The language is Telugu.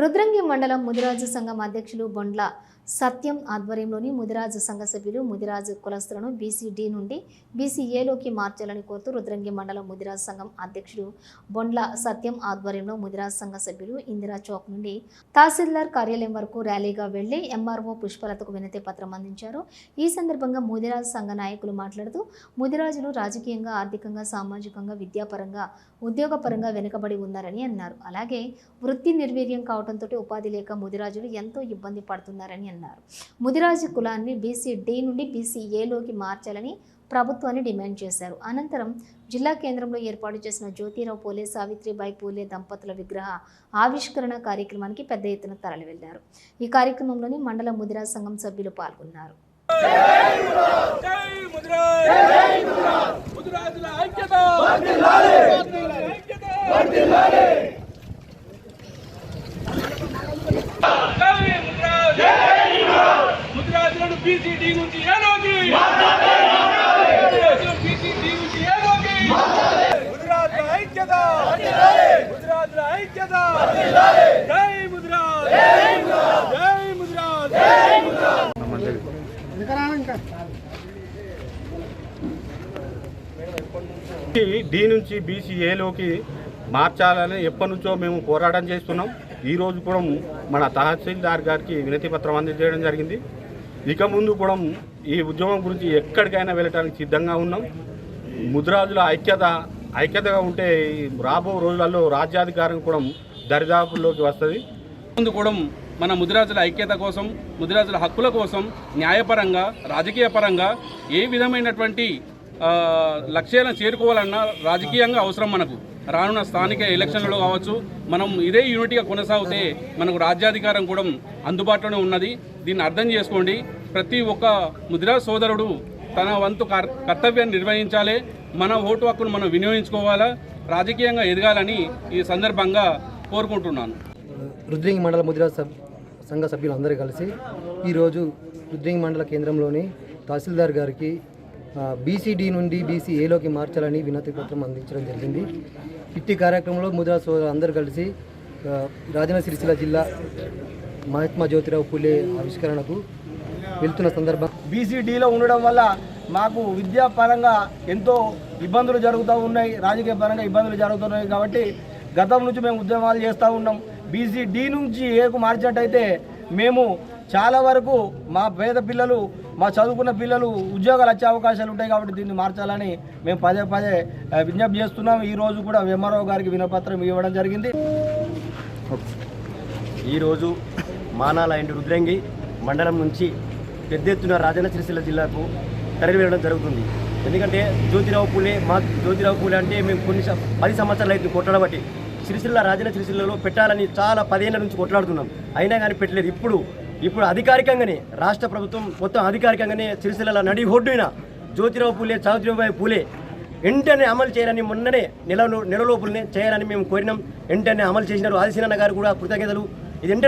రుద్రంగి మండలం ముదిరాజు సంఘం అధ్యక్షులు బొండ్ల సత్యం ఆధ్వర్యంలోని ముదిరాజు సంఘ సభ్యులు ముదిరాజు కులస్తులను బీసీడీ నుండి బీసీఏలోకి మార్చాలని కోరుతూ రుద్రంగి మండలం ముదిరాజు సంఘం అధ్యక్షుడు బొండ్ల సత్యం ఆధ్వర్యంలో ముదిరాజు సంఘ సభ్యులు ఇందిరా చౌక్ నుండి తహసీల్దార్ కార్యాలయం వరకు ర్యాలీగా వెళ్ళి ఎంఆర్ఓ పుష్పలతకు వినతి పత్రం అందించారు. ఈ సందర్భంగా ముదిరాజు సంఘ నాయకులు మాట్లాడుతూ ముదిరాజులు రాజకీయంగా ఆర్థికంగా సామాజికంగా విద్యాపరంగా ఉద్యోగపరంగా వెనుకబడి ఉన్నారని అన్నారు. అలాగే వృత్తి నిర్వీర్యం కావడంతో ఉపాధి లేక ముదిరాజులు ఎంతో ఇబ్బంది పడుతున్నారని అన్నారు. ముదిరాజు కులాన్ని బీసీ డి నుండి బీసీ ఏలోకి మార్చాలని ప్రభుత్వాన్ని డిమాండ్ చేశారు. అనంతరం జిల్లా కేంద్రంలో ఏర్పాటు చేసిన జ్యోతిరావు పూలే సావిత్రిబాయి పూలే దంపతుల విగ్రహ ఆవిష్కరణ కార్యక్రమానికి పెద్ద ఎత్తున తరలి వెళ్ళారు ఈ కార్యక్రమంలోని మండల ముదిరాజ్ సంఘం సభ్యులు పాల్గొన్నారు. జై ముద్రాజ్! జై ముద్రాజ్! ముద్రాజుల ఐక్యత వర్ధిల్లాలి ఐక్యత వర్ధిల్లాలి జై ముద్రాజ్ జై ముద్రాజ్ ముద్రాజులను బీసీడీ నుంచి ఏలోకి బీసీడీ నుంచి ఏలోకి ఐక్యత ఐక్యత జై జై జై డి నుంచి బీసీ ఏలోకి మార్చాలని ఎప్పటి నుంచో మేము పోరాటం చేస్తున్నాం. ఈ రోజు కూడా మన తహసీల్దార్ గారికి వినతి పత్రం అందజేయడం జరిగింది. ఇక ముందు కూడా ఈ ఉద్యమం గురించి ఎక్కడికైనా వెళ్ళటానికి సిద్ధంగా ఉన్నాం. ముద్రాజుల ఐక్యత ఐక్యతగా ఉంటే రాబో రోజులలో రాజ్యాధికారం కూడా దరిదాపుల్లోకి వస్తుంది. ముందు కూడా మన ముదిరాజుల ఐక్యత కోసం ముదిరాజుల హక్కుల కోసం న్యాయపరంగా రాజకీయ పరంగా ఏ విధమైనటువంటి లక్ష్యాలను చేరుకోవాలన్నా రాజకీయంగా అవసరం మనకు. రానున్న స్థానిక ఎలక్షన్లలో కావచ్చు మనం ఇదే యూనిటీగా కొనసాగితే మనకు రాజ్యాధికారం కూడా అందుబాటులోనే ఉన్నది. దీన్ని అర్థం చేసుకోండి. ప్రతి ఒక్క ముద్రా సోదరుడు తన వంతు కర్- కర్తవ్యాన్ని నిర్వహించాలి. మన ఓటు హక్కును మనం వినియోగించుకోవాలా? రాజకీయంగా ఎదగాలని ఈ సందర్భంగా కోరుకుంటున్నాను. రుద్రింగి మండల ముద్రా సంఘ సభ్యులందరూ కలిసి ఈరోజు రుద్రింగి మండల కేంద్రంలోని తహసీల్దార్ గారికి బీసీడీ నుండి బీసీఏలోకి మార్చాలని వినతి పత్రం అందించడం జరిగింది. ఇట్టి కార్యక్రమంలో ముద్రా సోదరులు అందరూ కలిసి రాజన్న సిరిసిల్ల జిల్లా మహాత్మా జ్యోతిరావు పూలే ఆవిష్కరణకు వెళ్తున్న సందర్భం. బీసీడీలో ఉండడం వల్ల మాకు విద్యాపరంగా ఎంతో ఇబ్బందులు జరుగుతూ ఉన్నాయి రాజకీయ పరంగా ఇబ్బందులు జరుగుతున్నాయి కాబట్టి గతం నుంచి మేము ఉద్యమాలు చేస్తూ ఉన్నాం. బీసీడీ నుంచి ఏకు మార్చినట్టయితే మేము చాలా వరకు మా పేద పిల్లలు మా చదువుకున్న పిల్లలు ఉద్యోగాలు వచ్చే అవకాశాలు ఉంటాయి కాబట్టి దీన్ని మార్చాలని మేము పదే పదే విజ్ఞప్తి చేస్తున్నాం. ఈరోజు కూడా ఎంఆర్ఓ గారికి వినపత్రం ఇవ్వడం జరిగింది. ఈరోజు మానాల అండ్ రుద్రంగి మండలం నుంచి పెద్ద ఎత్తున రాజన్న సిరిసిల్ల జిల్లాకు తరలి వెళ్ళడం జరుగుతుంది. ఎందుకంటే జ్యోతిరావు పూలే మా జ్యోతిరావు పూలే అంటే మేము కొన్ని పది సంవత్సరాలు అయితే కొట్టడం బట్టి. సిరిసిల్ల రాజన్న సిరిసిల్లలో పెట్టాలని చాలా పదేళ్ళ నుంచి కొట్లాడుతున్నాం. అయినా కానీ పెట్టలేదు. ఇప్పుడు ఇప్పుడు అధికారికంగానే రాష్ట్ర ప్రభుత్వం మొత్తం అధికారికంగానే సిరిసిల్ల నడి ఒడ్డున జ్యోతిరావు పూలే సావిత్రిబాయి పూలే వెంటనే అమలు చేయాలని మొన్ననే నెల నెల లోపులనే చేయాలని మేము కోరినాం. వెంటనే అమలు చేసినారు. ఆదిశీనన్న గారు కూడా కృతజ్ఞతలు. ఇది వెంటనే